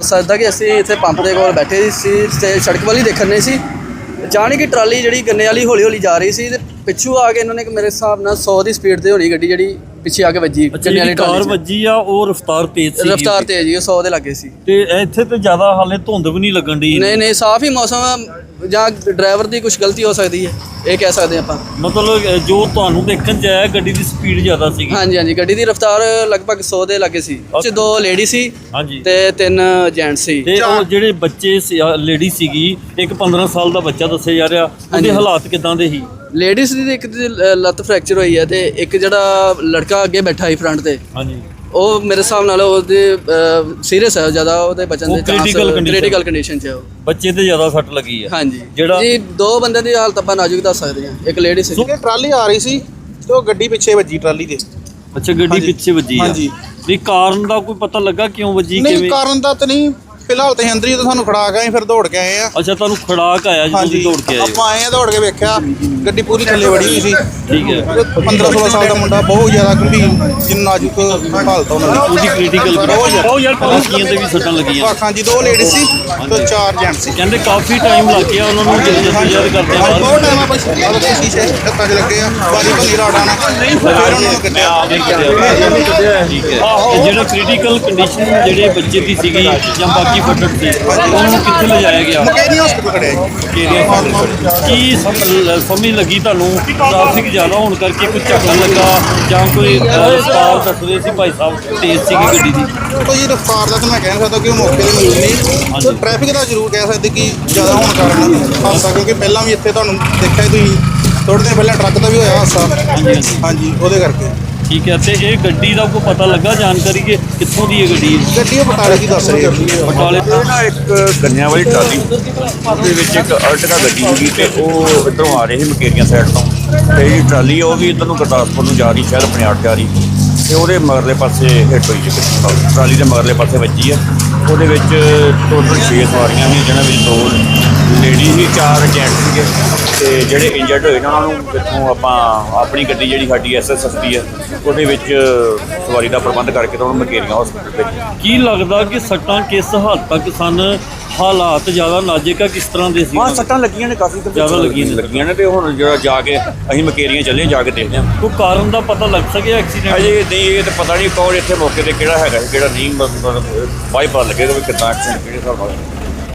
ਸਕਦਾ ਕਿ ਅਸੀਂ ਇੱਥੇ ਪੰਪ ਦੇ ਕੋਲ ਬੈਠੇ ਸੀ ਤੇ ਸੜਕ ਵਾਲੀ ਦੇਖਣ ਨਹੀਂ ਸੀ। ਅਚਾਨਕ ਕਿ ਟਰਾਲੀ ਜਿਹੜੀ ਗੰਨੇ ਵਾਲੀ ਹੌਲੀ ਹੌਲੀ ਜਾ ਰਹੀ ਸੀ ਤੇ ਪਿੱਛੋਂ ਆ ਕੇ ਇਹਨਾਂ ਨੇ ਮੇਰੇ ਹਿਸਾਬ ਨਾਲ 100 ਦੀ ਸਪੀਡ ਤੇ ਹੋਣੀ ਗੱਡੀ ਜਿਹੜੀ ਪਿੱਛੇ ਆ ਕੇ ਵੱਜੀ ਅੱਛਾ ਜਿਹੜੀ ਕਾਰ। ਵੱਜੀ ਆ ਉਹ ਰਫਤਾਰ ਤੇਜ਼ ਸੀ ਰਫਤਾਰ ਤੇ ਜੀ ਉਹ 100 ਦੇ ਲੱਗੇ ਸੀ। ਤੇ ਇੱਥੇ ਤੇ ਜ਼ਿਆਦਾ ਹਾਲੇ ਧੁੰਦ ਵੀ ਨਹੀਂ ਲੱਗਣ ਦੀ ਨਹੀਂ ਨਹੀਂ ਸਾਫ਼ ਹੀ ਮੌਸਮ ਆ, ਜਾਂ ਡਰਾਈਵਰ ਦੀ ਕੁਝ ਗਲਤੀ ਹੋ ਸਕਦੀ ਹੈ ਇਹ ਕਹਿ ਸਕਦੇ ਆਪਾਂ। ਮਤਲਬ ਜੋ ਤੁਹਾਨੂੰ ਦੇਖਣ ਚ ਆਇਆ ਗੱਡੀ ਦੀ ਸਪੀਡ ਜ਼ਿਆਦਾ ਸੀਗੀ। ਹਾਂਜੀ ਹਾਂਜੀ ਗੱਡੀ ਦੀ ਰਫਤਾਰ ਲਗਭਗ 100 ਦੇ ਲੱਗੇ ਸੀ। 'ਚ ਦੋ ਲੇਡੀ ਸੀ ਹਾਂਜੀ। ਤੇ ਤਿੰਨ ਜੈਂਟ ਸੀ। ਤੇ ਉਹ ਜਿਹੜੇ ਬੱਚੇ ਲੇਡੀ ਸੀਗੀ ਇੱਕ 15 ਸਾਲ ਦਾ ਬੱਚਾ ਦੱਸਿਆ ਜਾ ਰਿਹਾ ਉਹਦੇ। ਹਾਲਾਤ ਕਿਦਾਂ ਦੇ ਸੀ? ਲੇਡੀਜ਼ ਦੀ ਇੱਕ ਦੀ ਲ- ਲੱਤ ਫ੍ਰੈਕਚਰ ਹੋਈ ਹੈ ਤੇ ਇੱਕ ਜਿਹੜਾ ਲੜਕਾ ਅੱਗੇ ਬੈਠਾ ਸੀ ਫਰੰਟ ਤੇ ਹਾਂਜੀ। ਉਹ ਮੇਰੇ ਹਿਸਾਬ ਨਾਲ ਉਹਦੇ ਸੀਰੀਅਸ ਹੈ ਜ਼ਿਆਦਾ ਉਹਦੇ ਬਚਣ ਉਹ ਦੇ chance critical condition। Critical condition 'ਚ ਹੈ ਉਹ। ਬੱਚੇ ਤੇ ਜ਼ਿਆਦਾ ਸੱਟ ਲੱਗੀ ਆ ਹਾਂਜੀ। ਜਿਹੜਾ- ਜੀ ਦੋ ਬੰਦਿਆਂ ਦੀ ਹਾਲਤ ਆਪਾਂ ਨਾਜ਼ੁਕ ਦੱਸ ਸਕਦੇ ਹਾਂ ਇੱਕ ਲੇਡੀ ਸੀ ਕਿ ਟਰਾਲੀ ਆ ਰਹੀ ਸੀ ਤੇ ਉਹ ਗੱਡੀ ਪਿੱਛੇ ਵੱਜੀ ਟਰਾਲੀ ਦੇ। ਅੱਛਾ ਗੱਡੀ। ਪਿੱਛੇ ਵੱਜੀ ਆ। ਹਾਂਜੀ। ਨਹੀਂ ਕਾਰਨ ਦਾ ਕੋਈ ਪਤਾ ਲੱਗਾ ਕਿਉਂ ਵੱਜੀ ਨਹੀਂ ਕਿਵੇਂ? ਕਾਰਨ ਦਾ ਤਾਂ ਨਹੀਂ ਫਿਲਹਾਲ ਤੇ ਅੰਦਰ ਹੀ ਤਾਂ ਸਾਨੂੰ ਖੜਾ ਗਏ ਫਿਰ ਦੌੜ ਕੇ ਆਏ ਆ। ਅੱਛਾ ਤੁਹਾਨੂੰ ਖੜਾਕ ਆਇਆ ਤੁਸੀਂ ਦੌੜ ਕੇ ਆਏ ਹੋ। ਆਪਾਂ ਆਏ ਆ ਦੌੜ ਕੇ ਵੇਖਿਆ ਗੱਡੀ ਪੂਰੀ ਥੱਲੇ ਵੜੀ ਹੋਈ ਸੀ। ਠੀਕ ਹੈ। 15 16 ਸਾਲ ਦਾ ਮੁੰਡਾ ਬਹੁਤ ਜ਼ਿਆਦਾ ਗੰਭੀਰ ਜਿੰਨਾ ਨਾਜ਼ੁਕ ਹਾਲਤ ਉਹਨਾਂ ਦੀ। ਉਹਦੀ ਕ੍ਰਿਟੀਕਲ ਬਹੁਤ ਯਾਰ ਤੇ ਵੀ ਸੱਟਾਂ ਲੱਗੀਆਂ। ਆਖਾਂ ਜੀ ਦੋ ਲੇਡੀ ਸੀ ਤੇ ਚਾਰ ਜੈਂਟ ਸੀ। ਕਹਿੰਦੇ ਕਾਫੀ ਟਾਈਮ ਲੱਗ ਗਿਆ ਉਹਨਾਂ ਨੂੰ ਜਦ ਕਰਦੇ ਹਾਂਜੀ, ਆ ਬਹੁਤ ਟਾਈਮ ਆਪਾਂ ਦੇਖੋ ਸ਼ੀਸ਼ੇ ਹੱਥਾਂ 'ਚ ਲੱਗੇ ਆ। ਬਾਰੀ ਭੰਨੀ ਰਾੜਾ ਨਾਲ ਫਿਰ ਉਹਨਾਂ ਨੂੰ ਕੱਢਿਆ। ਠੀਕ ਹੈ। ਤੇ ਜਿਹੜਾ ਕ੍ਰਿਟੀਕਲ ਕੰਡੀਸ਼ਨ ਜਿਹੜੇ ਬੱਚੇ ਦੀ ਸੀਗੀ ਜਾਂ ਬਾਕੀ ਫੱਟੜ ਸੀ ਉਹਨੂੰ ਕਿੱਥੇ ਲਿਜਾਇਆ ਗਿਆ? ਮਕੈਨੀ ਹਸਪੀਟਲ ਖੜਿਆ ਜੀ। ਕੀ ਸਮ- ਸਮਝ ਲੱਗੀ ਤੁਹਾਨੂੰ? ਟ੍ਰੈਫਿਕ ਜ਼ਿਆਦਾ ਹੋਣ ਕਰਕੇ ਕੋਈ ਝਟਕਾ ਲੱਗਾ ਜਾਂ ਕੋਈ ਰਫ਼ਤਾਰ ਦੱਸਦੇ ਸੀ ਭਾਈ ਸਾਹਿਬ ਤੇਜ਼ ਸੀਗੀ ਗੱਡੀ ਦੀ? ਕੋਈ ਰਫਤਾਰ ਦਾ ਤਾਂ ਮੈਂ ਕਹਿ ਨਹੀਂ ਸਕਦਾ ਕਿ ਉਹ ਮੌਕੇ ਤੇ ਮੌਜੂਦ ਨਹੀਂ। ਸੋ ਟ੍ਰੈਫਿਕ ਦਾ ਜ਼ਰੂਰ ਕਹਿ ਸਕਦੇ ਕਿ ਜ਼ਿਆਦਾ ਹੋਣ ਕਾਰਨ ਹਾਦਸਾ ਕਿਉਂਕਿ ਪਹਿਲਾਂ ਵੀ ਇੱਥੇ ਤੁਹਾਨੂੰ ਦੇਖਿਆ ਹੀ ਤੁਸੀਂ ਥੋੜੇ ਦਿਨ ਪਹਿਲਾਂ ਟਰੱਕ ਦਾ ਵੀ ਹੋਇਆ ਹਾਦਸਾ ਹਾਂਜੀ। ਹਾਂਜੀ ਉਹਦੇ ਕਰਕੇ। ਠੀਕ ਹੈ ਤੇ ਇਹ ਗੱਡੀ ਦਾ ਕੋਈ ਪਤਾ ਲੱਗਾ? ਜਾਣਕਾਰੀ ਕਿ ਕਿੱਥੋਂ ਦੀ ਇਹ ਗੱਡੀ ਹੈ? ਗੱਡੀ ਉਹ ਬਟਾਲੇ ਦੀ ਦੱਸ ਰਹੀ ਹੈ। ਬਟਾਲੇ ਇਹ ਨਾ ਇੱਕ ਗੰਨਿਆਂ ਵਾਲੀ ਟਰਾਲੀ ਉਹਦੇ ਵਿੱਚ ਇੱਕ ਅਰਟਗਾ ਗੱਡੀ ਸੀਗੀ ਤੇ ਉਹ ਇੱਧਰੋਂ ਆ ਰਹੀ ਸੀ ਮਕੇਰੀਆਂ ਸਾਈਡ ਤੋਂ। ਤੇ ਇਹ ਟਰਾਲੀ ਉਹ ਵੀ ਇੱਧਰ ਨੂੰ ਗੁਰਦਾਸਪੁਰ ਨੂੰ ਜਾ ਰਹੀ ਸ਼ਹਿਰ ਪਨਿਆੜ ਜਾ ਰਹੀ। ਤੇ ਉਹਦੇ ਮਗਰਲੇ ਪਾਸੇ ਹਿੱਟ ਹੋਈ ਜੀ। ਟਰਾਲੀ ਦੇ ਮਗਰਲੇ ਪਾਸੇ ਵੱਜੀ ਆ ਉਹਦੇ ਵਿੱਚ ਟੋਟਲ 6 ਸਵਾਰੀਆਂ ਸੀ ਜਿਹਨਾਂ ਵਿੱਚ ਦੋ ਲੇਡੀ ਸੀ ਚਾਰ ਜੈਂਟ ਸੀਗੇ। ਤੇ ਜਿਹੜੇ ਇੰਜਰਡ ਹੋਏ ਨੇ ਉਹਨਾਂ ਨੂੰ ਜਿੱਥੋਂ ਆਪਾਂ ਆਪਣੀ ਗੱਡੀ ਜਿਹੜੀ ਸਾਡੀ ਐਸਐਸਐਫਟੀ ਆ ਉਹਦੇ ਵਿੱਚ ਸਵਾਰੀ ਦਾ ਪ੍ਰਬੰਧ ਕਰਕੇ ਤਾਂ ਉਹਨੂੰ ਮਕੇਰੀਆਂ ਹਸਪੀਟਲ ਭੇਜਿਆ। ਕੀ ਲੱਗਦਾ ਕਿ ਸੱਟਾਂ ਕਿਸ ਹੱਦ ਤੱਕ ਸਨ? ਹਾਲਾਤ ਜ਼ਿਆਦਾ ਨਾਜ਼ੁਕ ਆ ਕਿਸ ਤਰ੍ਹਾਂ ਦੇ ਸੀ? ਹਾਂ ਸੱਟਾਂ ਲੱਗੀਆਂ ਨੇ ਕਾਫੀ ਜ਼ਿਆਦਾ ਲੱਗੀਆਂ ਨੇ। ਲੱਗੀਆਂ ਨੇ ਤੇ ਹੁਣ ਜਿਹੜਾ ਜਾ ਕੇ ਅਸੀਂ ਮਕੇਰੀਆਂ ਚੱਲੇ ਜਾ ਕੇ ਦੇਖਦੇ ਹਾਂ। ਕੋਈ ਕਾਰਨ ਦਾ ਪਤਾ ਲੱਗ ਸਕਿਆ ਐਕਸੀਡੈਂਟ ਅਜੇ ਨਹੀਂ ਇਹ ਤਾਂ ਪਤਾ ਨਹੀਂ ਕੌਣ ਇੱਥੇ ਮੌਕੇ ਤੇ ਕਿਹੜਾ ਹੈਗਾ ਕਿਹੜਾ ਨਹੀਂ ਬਾਈ ਪਤਾ ਲੱਗੇਗਾ ਵੀ ਕਿੱਦਾਂ ਐਕਸੀਡੈਂਟ ਕਿਹੜੇ ਹਿਸਾਬ ਨਾਲ।